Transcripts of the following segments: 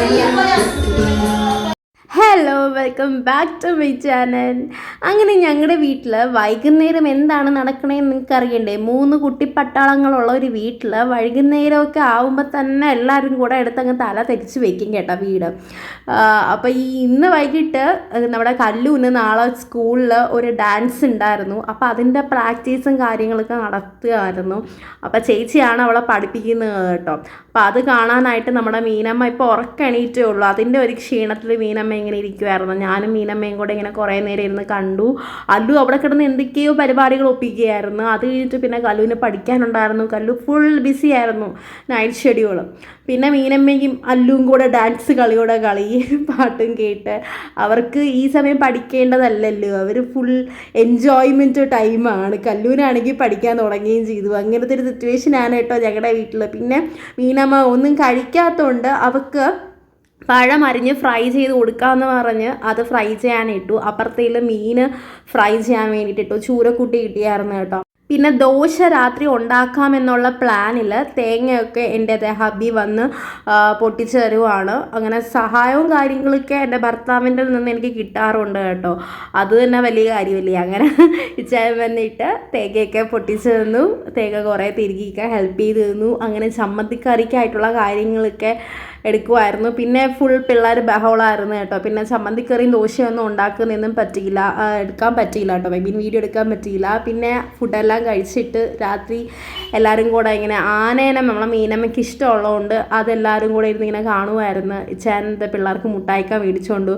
അയ്യപ്പനാ welcome back to my channel അങ്ങനെ ഞങ്ങളുടെ വീട്ടിൽ വൈകുന്നേരം എന്താണ് നടക്കണേന്ന് നിങ്ങൾക്ക് അറിയണ്ടേ മൂന്ന് കുട്ടി പട്ടാളങ്ങളുള്ള ഒരു വീട്ടിൽ വൈകുന്നേരമൊക്കെ ആവുമ്പോൾ തന്നെ എല്ലാവരും കൂടെ എടുത്തങ്ങ് തല തിരിച്ച് വെക്കും കേട്ടോ വീട്. അപ്പോൾ ഈ ഇന്ന് വൈകിട്ട് നമ്മുടെ കല്ലൂന്ന് നാളെ സ്കൂളിൽ ഒരു ഡാൻസ് ഉണ്ടായിരുന്നു. അപ്പോൾ അതിന്റെ പ്രാക്ടീസും കാര്യങ്ങളൊക്കെ നടത്തുകയായിരുന്നു. അപ്പോൾ ചേച്ചിയാണ് അവളെ പഠിപ്പിക്കുന്നത് കേട്ടോ. അപ്പോൾ അത് കാണാനായിട്ട് നമ്മുടെ മീനമ്മ ഇപ്പോൾ ഉറക്കണീറ്റേ ഉള്ളൂ. അതിന്റെ ഒരു ക്ഷീണത്തിൽ മീനമ്മ ഇങ്ങനെ ഇരിക്കുമായിരുന്നു ഞാനും മീനമ്മയും കൂടെ ഇങ്ങനെ കുറേ നേരം ഇരുന്ന് കണ്ടു. അല്ലു അവിടെ കിടന്ന് എന്തൊക്കെയോ പരിപാടികൾ ഒപ്പിക്കുകയായിരുന്നു. അത് കഴിഞ്ഞിട്ട് പിന്നെ കല്ലുവിന് പഠിക്കാനുണ്ടായിരുന്നു. കല്ലു ഫുൾ ബിസി ആയിരുന്നു നൈറ്റ് ഷെഡ്യൂൾ പിന്നെ മീനമ്മയും അല്ലുവും കൂടെ ഡാൻസ് കളിയോടെ കളി പാട്ടും കേട്ട്. അവർക്ക് ഈ സമയം പഠിക്കേണ്ടതല്ലല്ലോ. അവർ ഫുൾ എൻജോയ്മെന്റ് ടൈമാണ് കല്ലൂരാണെങ്കിൽ പഠിക്കാൻ തുടങ്ങുകയും ചെയ്തു. അങ്ങനത്തെ ഒരു സിറ്റുവേഷനാണ് കേട്ടോ ഞങ്ങളുടെ വീട്ടിൽ പിന്നെ മീനമ്മ ഒന്നും കഴിക്കാത്തതുകൊണ്ട് അവൾക്ക് പഴം അരിഞ്ഞ് ഫ്രൈ ചെയ്ത് കൊടുക്കാമെന്ന് പറഞ്ഞ് അത് ഫ്രൈ ചെയ്യാൻ ഇട്ടു. അപ്പുറത്തേൽ മീൻ ഫ്രൈ ചെയ്യാൻ വേണ്ടിയിട്ട് ഇട്ടു. ചൂരക്കുട്ടി കിട്ടിയായിരുന്നു കേട്ടോ. പിന്നെ ദോശ രാത്രി ഉണ്ടാക്കാമെന്നുള്ള പ്ലാനിൽ തേങ്ങയൊക്കെ എന്റെ ഹബി വന്ന് പൊട്ടിച്ചു തരുവാണ്. അങ്ങനെ സഹായവും കാര്യങ്ങളൊക്കെ എന്റെ ഭർത്താവിന്റെ നിന്ന് എനിക്ക് കിട്ടാറുണ്ട് കേട്ടോ. അത് തന്നെ വലിയ കാര്യമല്ലേ. അങ്ങനെ ഇച്ചായ വന്നിട്ട് തേങ്ങയൊക്കെ പൊട്ടിച്ചു തന്നു. തേങ്ങ കുറേ തിരികെ ഹെൽപ്പ് ചെയ്ത് തന്നു. അങ്ങനെ ചമ്മന്തിക്കറിക്കായിട്ടുള്ള കാര്യങ്ങളൊക്കെ എടുക്കുമായിരുന്നു പിന്നെ ഫുൾ പിള്ളേർ ബഹളമായിരുന്നു കേട്ടോ. പിന്നെ ചമ്മന്തിക്കറിയും ദോശയൊന്നും ഉണ്ടാക്കുന്നതൊന്നും പറ്റിയില്ല. എടുക്കാൻ പറ്റിയില്ല കേട്ടോ. ഐ വീഡിയോ എടുക്കാൻ പറ്റിയില്ല. പിന്നെ ഫുഡെല്ലാം കഴിച്ചിട്ട് രാത്രി എല്ലാവരും കൂടെ ഇങ്ങനെ ആനേനെ നമ്മളെ മീനമ്മയ്ക്ക് ഇഷ്ടമുള്ളതുകൊണ്ട് അതെല്ലാവരും കൂടെ ഇരുന്ന് ഇങ്ങനെ കാണുമായിരുന്നു ചേനത്തെ പിള്ളേർക്ക് മുട്ടായിക്കാൻ മേടിച്ചുകൊണ്ട്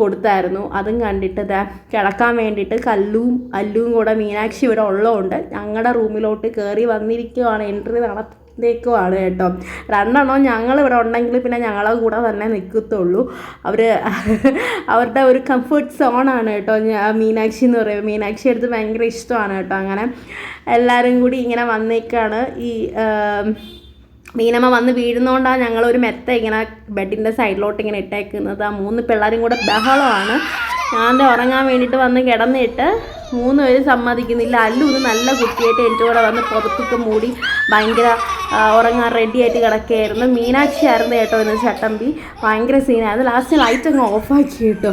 കൊടുത്തായിരുന്നു. അതും കണ്ടിട്ട് ഇതാ കിടക്കാൻ വേണ്ടിയിട്ട് കല്ലും അല്ലും കൂടെ മീനാക്ഷി ഇവിടെ ഉള്ളതുകൊണ്ട് ഞങ്ങളുടെ റൂമിലോട്ട് കയറി വന്നിരിക്കുവാണ്. എൻട്രി നടത്തേക്കുവാണ് കേട്ടോ. രണ്ടെണ്ണം ഞങ്ങൾ ഇവിടെ ഉണ്ടെങ്കിൽ പിന്നെ ഞങ്ങളെ കൂടെ തന്നെ നിൽക്കത്തുള്ളൂ അവർ അവരുടെ ഒരു കംഫർട്ട് സോണാണ് കേട്ടോ. മീനാക്ഷി എന്ന് പറയുന്നത് മീനാക്ഷി എടുത്ത് ഭയങ്കര ഇഷ്ടമാണ് കേട്ടോ. അങ്ങനെ എല്ലാവരും കൂടി ഇങ്ങനെ വന്നേക്കാണ്. ഈ മീനമ്മ വന്ന് വീഴുന്നതുകൊണ്ടാണ് ഞങ്ങളൊരു മെത്ത ഇങ്ങനെ ബെഡിന്റെ സൈഡിലോട്ട് ഇങ്ങനെ ഇട്ടേക്കുന്നത്. ആ മൂന്ന് പിള്ളേരും കൂടെ ബഹളമാണ്. ഞാൻ ഉറങ്ങാൻ വേണ്ടിയിട്ട് വന്ന് കിടന്നിട്ട് മൂന്ന് പേര് സമ്മതിക്കുന്നില്ല. അല്ലു ഇത് നല്ല കുട്ടിയായിട്ട് എന്റെ കൂടെ വന്ന് പുറത്തൊക്കെ മൂടി ഭയങ്കര ഉറങ്ങാൻ റെഡി ആയിട്ട് കിടക്കുകയായിരുന്നു. മീനാക്ഷി ആയിരുന്നു കേട്ടോ ഇന്ന് ചട്ടമ്പി. ഭയങ്കര സീനായിരുന്നു ലാസ്റ്റ് ലൈറ്റ് അങ്ങ് ഓഫാക്കി കേട്ടോ.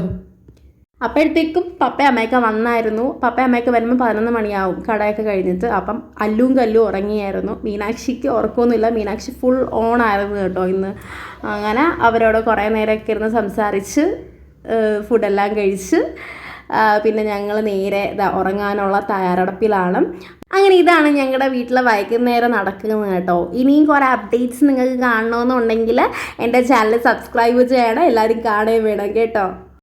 അപ്പോഴത്തേക്കും പപ്പ അമ്മയൊക്കെ വന്നായിരുന്നു. പപ്പ അമ്മയൊക്കെ വരുമ്പോൾ പതിനൊന്ന് മണിയാവും കടയൊക്കെ കഴിഞ്ഞിട്ട്. അപ്പം അല്ലും കല്ലും ഉറങ്ങിയായിരുന്നു. മീനാക്ഷിക്ക് ഉറക്കമൊന്നുമില്ല. മീനാക്ഷി ഫുൾ ഓൺ ആയിരുന്നു കേട്ടോ ഇന്ന്. അങ്ങനെ അവരോട് കുറേ നേരമൊക്കെ ഇരുന്ന് സംസാരിച്ച് ഫുഡെല്ലാം കഴിച്ച് പിന്നെ ഞങ്ങൾ നേരെ ഉറങ്ങാനുള്ള തയ്യാറെടുപ്പിലാണ്. അങ്ങനെ ഇതാണ് ഞങ്ങളുടെ വീട്ടിലെ വൈകുന്നേരം നടക്കുന്നത് കേട്ടോ. ഇനിയും കുറേ അപ്ഡേറ്റ്സ് നിങ്ങൾക്ക് കാണണമെന്നുണ്ടെങ്കിൽ എന്റെ ചാനൽ സബ്സ്ക്രൈബ് ചെയ്യണം. എല്ലാവരും കാണുകയും വേണം കേട്ടോ.